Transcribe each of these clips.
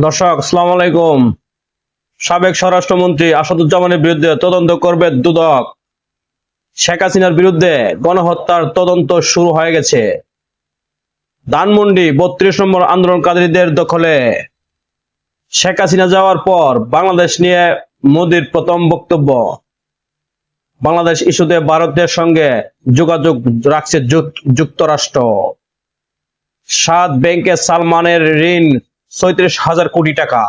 দর্শক সালাম আলাইকুম। সাবেক স্বরাষ্ট্রমন্ত্রী আসাদুজ্জামানের বিরুদ্ধে তদন্ত করবে দুদক। শেখ হাসিনার বিরুদ্ধে গণহত্যার তদন্ত শুরু হয়ে গেছে। ধানমন্ডি বত্রিশ নম্বর আন্দোলনকারীদের দখলে। শেখ হাসিনা যাওয়ার পর বাংলাদেশ নিয়ে মোদির প্রথম বক্তব্য। বাংলাদেশ ইস্যুতে ভারতের সঙ্গে যোগাযোগ রাখছে যুক- যুক্তরাষ্ট্র। সাত ব্যাংকে সালমানের ঋণ ছয়ত্রিশ হাজার কোটি টাকা।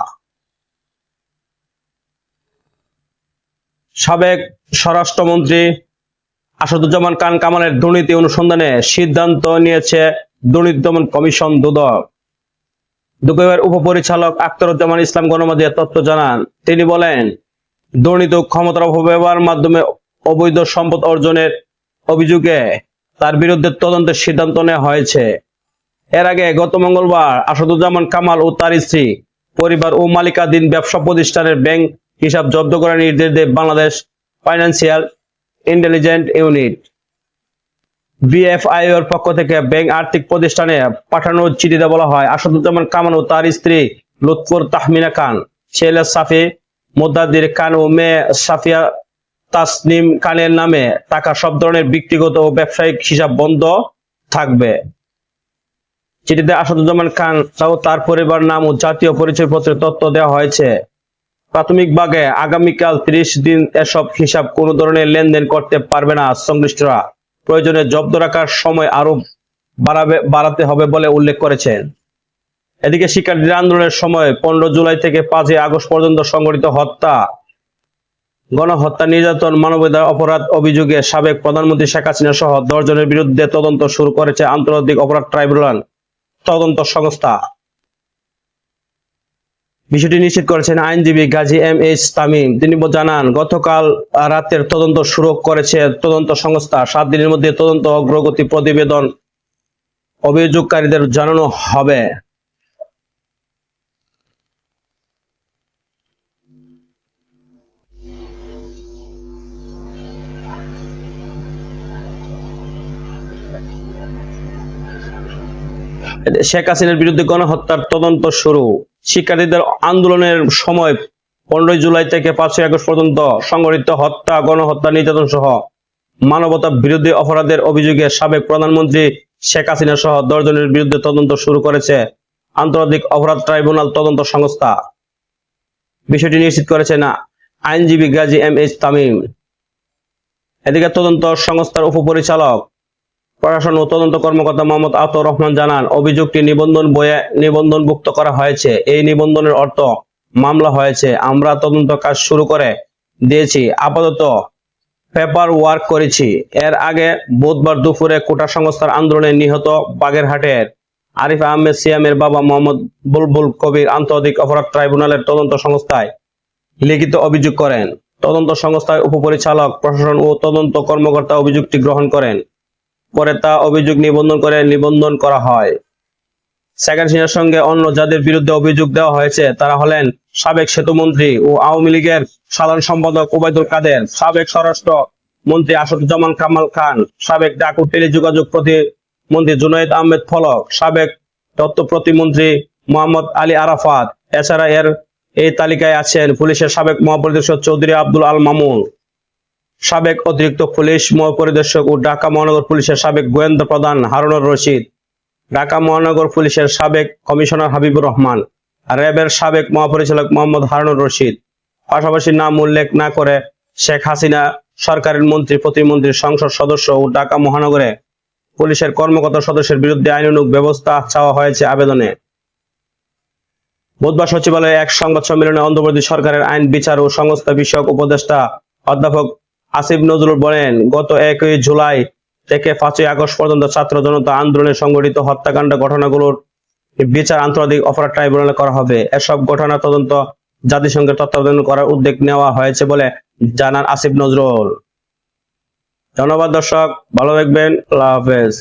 সাবেক স্বরাষ্ট্রমন্ত্রী আসাদুজ্জামান খান কামালের দুর্নীতি অনুসন্ধানে সিদ্ধান্ত নিয়েছে দুর্নীতি দমন কমিশন দুদক। দুদকের উপপরিচালক আখতারুজ্জামান ইসলাম গণমাধ্যমে তথ্য জানান, তিনি বলেন, দুর্নীতি ক্ষমতার অপব্যবহার মাধ্যমে অবৈধ সম্পদ অর্জনের অভিযোগে তার বিরুদ্ধে তদন্তের সিদ্ধান্ত নেওয়া হয়েছে। এর আগে গত মঙ্গলবার আসাদুজ্জামান কামাল ও তার স্ত্রী, পরিবার ও মালিকাধীন ব্যবসা প্রতিষ্ঠানের ব্যাংক হিসাব জব্দ করার নির্দেশ দেয় Bangladesh financial intelligent unit. BFI এর পক্ষ থেকে ব্যাংক আর্থিক প্রতিষ্ঠানে পাঠানোর চিঠিতে বলা হয়, আসাদুজ্জামান কামাল ও তার স্ত্রী লুৎফর তাহমিনা খান, ছেলে সাফি মোদ্দাদির খান ও মেয়ে সাফিয়া তাসনিম খানের নামে টাকা সব ধরনের ব্যক্তিগত ও ব্যবসায়িক হিসাব বন্ধ থাকবে। চিঠিতে আসাদুজ্জামান খান ও তার পরিবার নাম ও জাতীয় পরিচয়পত্রের তথ্য দেওয়া হয়েছে। প্রাথমিকভাবে আগামীকাল ত্রিশ দিন এসব হিসাব কোনো ধরনের লেনদেন করতে পারবে না সংশ্লিষ্টরা। প্রয়োজনে জব্দ রাখার সময় আরও বাড়াবে, বাড়াতে হবে বলে উল্লেখ করেছেন। এদিকে শিক্ষার্থীদের আন্দোলনের সময় পনেরো জুলাই থেকে পাঁচই আগস্ট পর্যন্ত সংঘটিত হত্যা, গণহত্যা, নির্যাতন, মানবাধিকার অপরাধ অভিযোগে সাবেক প্রধানমন্ত্রী শেখ হাসিনা সহ দশ জনের বিরুদ্ধে তদন্ত শুরু করেছে আন্তর্জাতিক অপরাধ ট্রাইব্যুনাল। তদন্ত সংস্থা। বিষয়টি নিশ্চিত করেছেন আইনজীবী গাজী এম এইচ তামিম। তিনি জানান, গতকাল রাতের তদন্ত শুরু করেছে তদন্ত সংস্থা। সাত দিনের মধ্যে তদন্ত অগ্রগতি প্রতিবেদন অভিযোগকারীদের জানানো হবে। শেখ হাসিনার বিরুদ্ধে গণহত্যার তদন্ত শুরু। শিক্ষার্থীদের আন্দোলনের সময় পনেরোই জুলাই থেকে পাঁচই আগস্ট পর্যন্ত সংঘটিত হত্যা, গণহত্যা, নির্যাতন সহ মানবতা বিরোধী অপরাধের অভিযোগে সাবেক প্রধানমন্ত্রী শেখ হাসিনা সহ দশজনের বিরুদ্ধে তদন্ত শুরু করেছে আন্তর্জাতিক অপরাধ ট্রাইব্যুনাল তদন্ত সংস্থা। বিষয়টি নিশ্চিত করেছে না, আইনজীবী গাজী এম এইচ তামিম। এদিকে তদন্ত সংস্থার উপপরিচালক প্রশাসন ও তদন্ত কর্মকর্তা মোহাম্মদ আতর রহমান জানান অভিযোগটি নিবন্ধন বইয়ে নিবন্ধনভুক্ত করা হয়েছে। এই নিবন্ধনের অর্থ, মামলা হয়েছে। আমরা তদন্ত কাজ শুরু করে দিয়েছি। আপাতত পেপার ওয়ার্ক করেছি। এর আগে বুধবার দুপুরে কোটা সংস্থার আন্দোলনে নিহত বাগেরহাটের আরিফ আহমেদ সিয়ামের বাবা মোহাম্মদ বুলবুল কবির আন্তর্জাতিক অপরাধ ট্রাইব্যুনালের তদন্ত সংস্থায় লিখিত অভিযোগ করেন। তদন্ত সংস্থায় উপপরিচালক, প্রশাসন ও তদন্ত কর্মকর্তা অভিযোগটি গ্রহণ করেন। পরে তা অভিযোগ নিবন্ধন করে নিবন্ধন করা হয়। সেকেন্ড হাসিনার সঙ্গে অন্য যাদের বিরুদ্ধে অভিযোগ দেওয়া হয়েছে, তারা হলেন সাবেক সেতুমন্ত্রী ও আওয়ামী লীগের সাধারণ সম্পাদক ওবায়দুল কাদের, সাবেক স্বরাষ্ট্র মন্ত্রী আসাদুজ্জামান কামাল খান, সাবেক ডাকু টেলিযোগাযোগ প্রতিমন্ত্রী জুনাইদ আহমেদ ফলক, সাবেক তথ্য প্রতিমন্ত্রী মোহাম্মদ আলী আরাফাত। এছাড়া এর এই তালিকায় আছেন পুলিশের সাবেক মহাপরিদর্শক চৌধুরী আব্দুল আল মামুন। সাবেক অতিরিক্ত পুলিশ মহাপরিদর্শক ও ঢাকা মহানগর পুলিশের সাবেক গোয়েন্দা প্রধান হারুনুর রশিদ, ঢাকা মহানগর পুলিশের সাবেক কমিশনার হাবিবুর রহমান র্যাবের সাবেক মহাপরিচালক মোহাম্মদ হারুনুর রশিদ। পাশাপাশি নাম উল্লেখ না করে শেখ হাসিনা সরকারের মন্ত্রী, প্রতিমন্ত্রী, সংসদ সদস্য ও ঢাকা মহানগরে পুলিশের কর্মকর্তা সদস্যের বিরুদ্ধে আইনানুগ ব্যবস্থা চাওয়া হয়েছে আবেদনে। বুধবার সচিবালয়ে এক সংবাদ সম্মেলনে অন্ধ্রপ্রদেশ সরকারের আইন বিচার ও সংস্থা বিষয়ক উপদেষ্টা অধ্যাপক আসিফ নজরুল বলেন, গত একই জুলাই থেকে পাঁচই আগস্ট পর্যন্ত ছাত্র জনতা আন্দোলনে সংঘটিত হত্যাকাণ্ড ঘটনাগুলোর বিচার আন্তর্জাতিক অপরাধ ট্রাইব্যুনালে করা হবে। এসব ঘটনা তদন্ত জাতিসংঘের তত্ত্বাবধান করার উদ্যোগ নেওয়া হয়েছে বলে জানান আসিফ নজরুল। ধন্যবাদ দর্শক, ভালো থাকবেন। আল্লাহ হাফেজ।